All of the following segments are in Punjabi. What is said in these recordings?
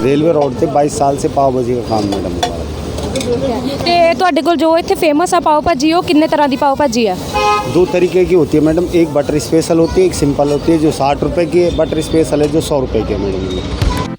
रेलवे रोड थे 22 साल से पाव भाजी का काम मैडम हमारा ਤੇ ਤੁਹਾਡੇ ਕੋਲ ਜੋ ਇੱਥੇ ਫੇਮਸ ਆ ਪਾਓ ਭਾਜੀ ਉਹ ਕਿੰਨੇ ਤਰ੍ਹਾਂ ਦੀ ਪਾਓ ਭਾਜੀ ਆ दो तरीके की होती है मैडम एक बटर स्पेशल होती है एक सिंपल होती है जो साठ रुपए की है बटर स्पेशल है जो सौ रुपए की है मैडम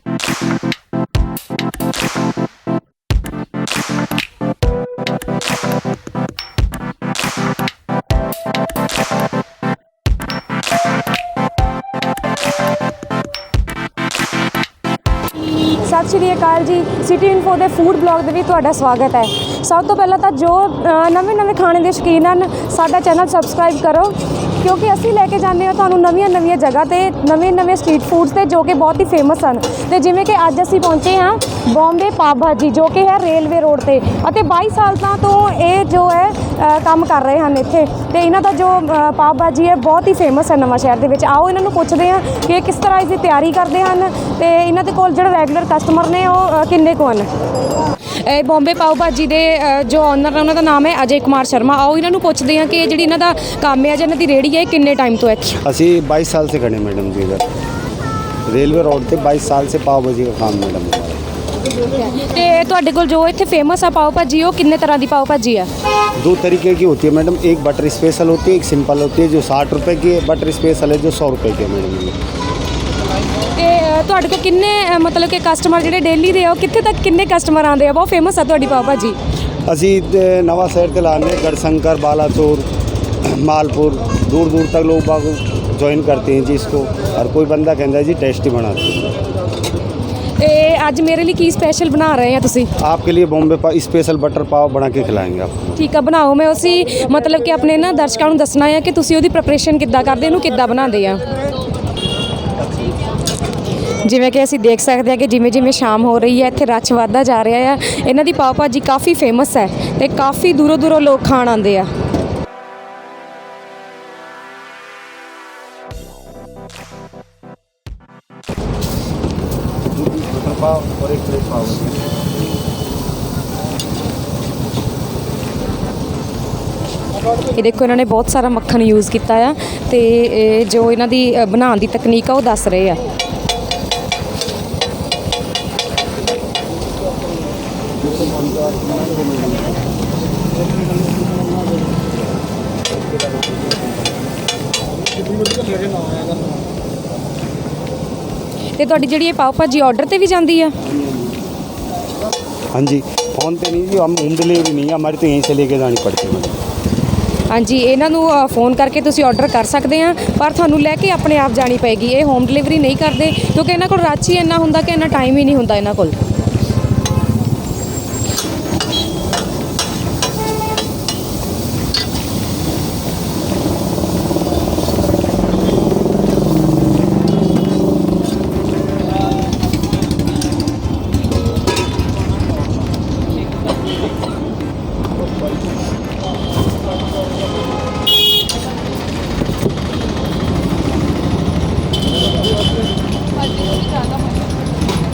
ਸਤਿ ਸ਼੍ਰੀ ਅਕਾਲ ਜੀ। ਸਿਟੀ ਇਨਫੋ ਦੇ ਫੂਡ ਬਲੌਗ ਦੇ ਵਿੱਚ ਤੁਹਾਡਾ ਸਵਾਗਤ ਹੈ। ਸਭ ਤੋਂ ਪਹਿਲਾਂ ਤਾਂ ਜੋ ਨਵੇਂ ਨਵੇਂ ਖਾਣੇ ਦੇ ਸ਼ੌਕੀਨ ਹਨ, ਸਾਡਾ ਚੈਨਲ ਸਬਸਕ੍ਰਾਈਬ ਕਰੋ। ਕਿਉਂਕਿ ਅਸੀਂ ਲੈ ਕੇ ਜਾਂਦੇ ਹਾਂ ਤੁਹਾਨੂੰ ਨਵੀਆਂ ਨਵੀਆਂ ਜਗ੍ਹਾ ਤੇ, ਨਵੇਂ ਨਵੇਂ ਸਟਰੀਟ ਫੂਡਸ ਤੇ ਜੋ ਕਿ ਬਹੁਤ ਹੀ ਫੇਮਸ ਹਨ। ਤੇ ਜਿਵੇਂ ਕਿ ਅੱਜ ਅਸੀਂ ਪਹੁੰਚੇ ਹਾਂ ਬੰਬੇ ਪਾਵ ਭਾਜੀ ਜੋ ਕਿ ਹੈ ਰੇਲਵੇ ਰੋਡ ਤੇ। ਅਤੇ 22 ਸਾਲਾਂ ਤੋਂ ਇਹ ਜੋ ਹੈ ਕੰਮ ਕਰ ਰਹੇ ਹਨ ਇੱਥੇ ਤੇ ਇਹਨਾਂ ਦਾ ਜੋ ਅ, ਪਾਵ ਭਾਜੀ ਹੈ ਬਹੁਤ ਹੀ ਫੇਮਸ ਹੈ ਨਵਾਂ ਸ਼ਹਿਰ ਦੇ ਵਿੱਚ ਆਓ ਇਹਨਾਂ ਨੂੰ ਪੁੱਛਦੇ ਹਾਂ ਕਿ ਇਹ ਕਿਸ ਤਰ੍ਹਾਂ ਇਸ ਦੀ ਤਿਆਰੀ ਕਰਦੇ ਹਨ ਤੇ ਇਹਨਾਂ ਦੇ ਕੋਲ ਜਿਹੜੇ ਰੈਗੂਲਰ ਕਸਟਮਰ ਨੇ ਉਹ ਅ, ਕਿੰਨੇ ਕੁ ਹਨ ਇਹ ਬੰਬੇ ਪਾਵ ਭਾਜੀ ਦੇ ਅ, ਜੋ ਓਨਰ ਨੇ ਉਹਨਾਂ ਦਾ ਨਾਮ ਹੈ ਅਜੇ ਕੁਮਾਰ ਸ਼ਰਮਾ ਆਓ ਇਹਨਾਂ ਨੂੰ ਪੁੱਛਦੇ ਹਾਂ ਕਿ ਇਹ ਜਿਹੜੀ ਇਹਨਾਂ ਦਾ ਕੰਮ ਹੈ ਜਾਂ ਇਹਨਾਂ ਦੀ ਰੇੜੀ ਹੈ ਇਹ ਕਿੰਨੇ ਟਾਈਮ ਤੋਂ ਹੈ ਅਸੀਂ 22 साल से खड़े मैडम जी इधर रेलवे रोड थे 22 साल से पाव भाजी का काम मैडम हमारा ਤੇ ਤੁਹਾਡੇ ਕੋਲ ਜੋ ਇੱਥੇ ਫੇਮਸ ਆ ਪਾਵ ਭਾਜੀ ਉਹ ਕਿੰਨੇ ਤਰ੍ਹਾਂ ਦੀ ਪਾਵ ਭਾਜੀ ਆ दो तरीके की होती है मैडम एक बटर स्पेशल होती है एक सिंपल होती है जो साठ रुपए की है बटर स्पेशल है जो सौ रुपए की है मैडम ये ਤੇ ਅ, ਤੁਹਾਡੇ ਕੋਲ ਕਿੰਨੇ ਅ, ਮਤਲਬ ਕਿ ਕਸਟਮਰ ਜਿਹੜੇ ਡੇਲੀ ਦੇ ਆ ਉਹ ਕਿੱਥੇ ਤੱਕ ਕਿੰਨੇ ਕਸਟਮਰ ਆਉਂਦੇ ਆ ਬਹੁਤ ਫੇਮਸ ਆ ਤੁਹਾਡੀ ਪਾਵ ਭਾਜੀ ਅਸੀਂ ਤੇ ਨਵਾਂ ਸ਼ਹਿਰ ਤੇ ਲਾਣੇ गढ़शंकर बालाचोर मालपुर दूर दूर तक लोग बाग ज्वाइन करते हैं जी इसको हर कोई बंदा कहता है जी टेस्टी बनाते हैं ਤੇ ਅੱਜ ਮੇਰੇ ਲਈ ਕੀ ਸਪੈਸ਼ਲ ਬਣਾ ਰਹੇ ਆ ਤੁਸੀਂ आपके लिए बॉम्बे पा स्पेशल बटर पाव बना के खिलाएंगे आपको ਠੀਕ ਆ ਬਣਾਓ ਮੈਂ ਉਸੇ ਮਤਲਬ ਕਿ ਆਪਣੇ ਨਾ ਦਰਸ਼ਕਾਂ ਨੂੰ ਦੱਸਣਾ ਹੈ ਕਿ ਤੁਸੀਂ ਉਹਦੀ ਪ੍ਰੈਪਰੇਸ਼ਨ ਕਿੱਦਾਂ ਕਰਦੇ ਇਹਨੂੰ ਕਿੱਦਾਂ ਬਣਾਉਂਦੇ ਆ ਜਿਵੇਂ ਕਿ ਅਸੀਂ ਦੇਖ ਸਕਦੇ ਹਾਂ ਕਿ ਜਿਵੇਂ ਜਿਵੇਂ ਸ਼ਾਮ ਹੋ ਰਹੀ ਹੈ ਇੱਥੇ ਰੱਛ ਵੱਧਦਾ ਜਾ ਰਿਹਾ ਆ ਇਹਨਾਂ ਦੀ ਪਾਓ ਭਾਜੀ ਕਾਫੀ ਫੇਮਸ ਹੈ ਤੇ ਕਾਫੀ ਦੂਰੋਂ ਦੂਰੋਂ ਲੋਕ ਖਾਣ ਆਉਂਦੇ ਆ पाव और एक प्लेट पाव ਇਹ ਦੇਖੋ ਇਹਨਾਂ ਨੇ ਬਹੁਤ ਸਾਰਾ ਮੱਖਣ ਯੂਜ਼ ਕੀਤਾ ਆ ਤੇ ਇਹ ਜੋ ਇਹਨਾਂ ਦੀ ਅ, ਬਣਾਉਣ ਦੀ ਤਕਨੀਕ ਆ ਉਹ ਦੱਸ ਰਹੇ ਆ ਤੇ ਤੁਹਾਡੀ ਜਿਹੜੀ ਇਹ ਪਾਓ ਭਾਜੀ ਆਰਡਰ ਤੇ ਵੀ ਜਾਂਦੀ ਆ हाँ जी फोन पे नहीं जी हम होम डिलीवरी नहीं है हमारी तो यहीं से लेके जानी पड़ती है मैडम ਹਾਂਜੀ ਇਹਨਾਂ ਨੂੰ ਅ, ਫੋਨ ਕਰਕੇ ਤੁਸੀਂ ਆਰਡਰ ਕਰ ਸਕਦੇ ਆ ਪਰ ਤੁਹਾਨੂੰ ਲੈ ਕੇ ਆਪਣੇ ਆਪ ਜਾਣੀ ਪਏਗੀ ਇਹ ਹੋਮ ਡਿਲੀਵਰੀ ਨਹੀਂ ਕਰਦੇ ਕਿਉਂਕਿ ਇਹਨਾਂ ਕੋਲ ਰੱਛ ਹੀ ਇੰਨਾ ਹੁੰਦਾ ਕਿ ਇੰਨਾ ਟਾਈਮ ਹੀ ਨਹੀਂ ਹੁੰਦਾ ਇਹਨਾਂ ਕੋਲ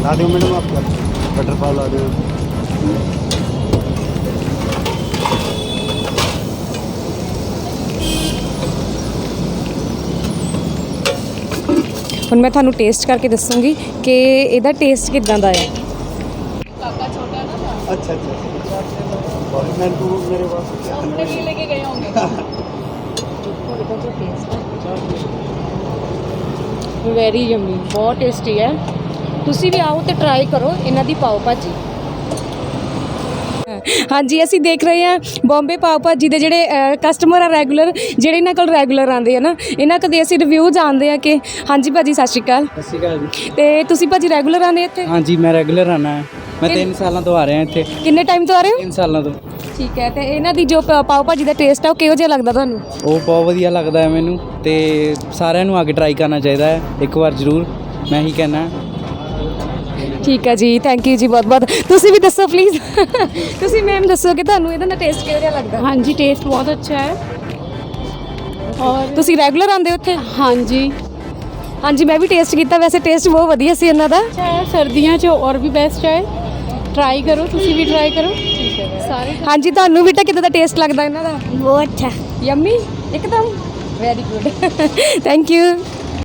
ला दो मैडम आप बटर पाव ला दो ਹੁਣ ਮੈਂ ਤੁਹਾਨੂੰ ਟੇਸਟ ਕਰਕੇ ਦੱਸੂੰਗੀ ਕਿ ਇਹਦਾ ਟੇਸਟ ਕਿਦਾਂ ਦਾ ਹੈ अच्छा अच्छा और मैं तो मेरे पास ਵੈਰੀ ਯਮੀ ਬਹੁਤ ਟੇਸਟੀ ਹੈ ਤੁਸੀਂ ਵੀ ਆਓ ਤੇ ਟਰਾਈ ਕਰੋ ਇਹਨਾਂ ਦੀ ਪਾਓ ਭਾਜੀ। ਹਾਂਜੀ ਅਸੀਂ ਦੇਖ ਰਹੇ ਹਾਂ ਬੰਬੇ ਪਾਓ ਭਾਜੀ ਦੇ ਜਿਹੜੇ ਕਸਟਮਰ ਆ ਰੈਗੂਲਰ ਜਿਹੜੇ ਇਹਨਾਂ ਕੋਲ ਰੈਗੂਲਰ ਆਉਂਦੇ ਆ ਨਾ ਇਹਨਾਂ ਕਦੇ ਅਸੀਂ ਰਿਵਿਊ ਜਾਣਦੇ ਆ ਕਿ ਹਾਂਜੀ ਭਾਜੀ ਸਤਿ ਸ਼੍ਰੀ ਅਕਾਲ। ਸਤਿ ਸ਼੍ਰੀ ਅਕਾਲ ਜੀ। ਤੇ ਤੁਸੀਂ ਭਾਜੀ ਰੈਗੂਲਰ ਆਉਂਦੇ ਇੱਥੇ? ਹਾਂਜੀ ਮੈਂ ਰੈਗੂਲਰ ਆਣਾ ਹੈ। ਮੈਂ ਕਿੰਨ- 3 ਸਾਲਾਂ ਤੋਂ ਆ ਰਿਹਾ ਇੱਥੇ। ਕਿੰਨੇ ਟਾਈਮ ਤੋਂ ਆ ਰਹੇ ਹੋ? 3 ਸਾਲਾਂ ਤੋਂ। ਠੀਕ ਹੈ ਤੇ ਇਹਨਾਂ ਦੀ ਜੋ ਪਾਓ ਭਾਜੀ ਦਾ ਟੇਸਟ ਆ ਉਹ ਕਿਹੋ ਜਿਹਾ ਲੱਗਦਾ ਤੁਹਾਨੂੰ? ਉਹ ਬਹੁਤ ਵਧੀਆ ਲੱਗਦਾ ਹੈ ਮੈਨੂੰ ਤੇ ਸਾਰਿਆਂ ਨੂੰ ਆ ਕੇ ਟਰਾਈ ਕਰਨਾ ਚਾਹੀਦਾ ਹੈ। ਇੱਕ ਵਾਰ ਜ਼ਰੂਰ ਮੈਂ ਹੀ ਕਹਿਣਾ ਠੀਕ ਹੈ ਜੀ ਥੈਂਕ ਯੂ ਜੀ ਬਹੁਤ ਬਹੁਤ ਤੁਸੀਂ ਵੀ ਦੱਸੋ ਪਲੀਜ਼ ਤੁਸੀਂ ਮੈਮ ਦੱਸੋ ਕਿ ਤੁਹਾਨੂੰ ਇਹਦਾ ਦਾ ਟੇਸਟ ਕਿਹੋ ਜਿਹਾ ਲੱਗਦਾ हाँ जी टेस्ट बहुत अच्छा है और ਤੁਸੀਂ ਰੈਗੂਲਰ ਆਉਂਦੇ ਹੋ ਇੱਥੇ हाँ जी ਹਾਂਜੀ ਮੈਂ ਵੀ ਟੇਸਟ ਕੀਤਾ ਵੈਸੇ ਟੇਸਟ ਬਹੁਤ ਵਧੀਆ ਸੀ ਇਹਨਾਂ ਦਾ अच्छा है सर्दियाँ च और भी बेस्ट है ट्राई करो तुसी भी ट्राई करो सारे ਹਾਂਜੀ ਤੁਹਾਨੂੰ ਵੀ ਤਾਂ ਕਿਦਾਂ ਦਾ ਟੇਸਟ ਲੱਗਦਾ ਇਹਨਾਂ ਦਾ बहुत अच्छा ਯੰਮੀ ਇੱਕਦਮ ਵੈਰੀ ਗੁੱਡ ਥੈਂਕ ਯੂ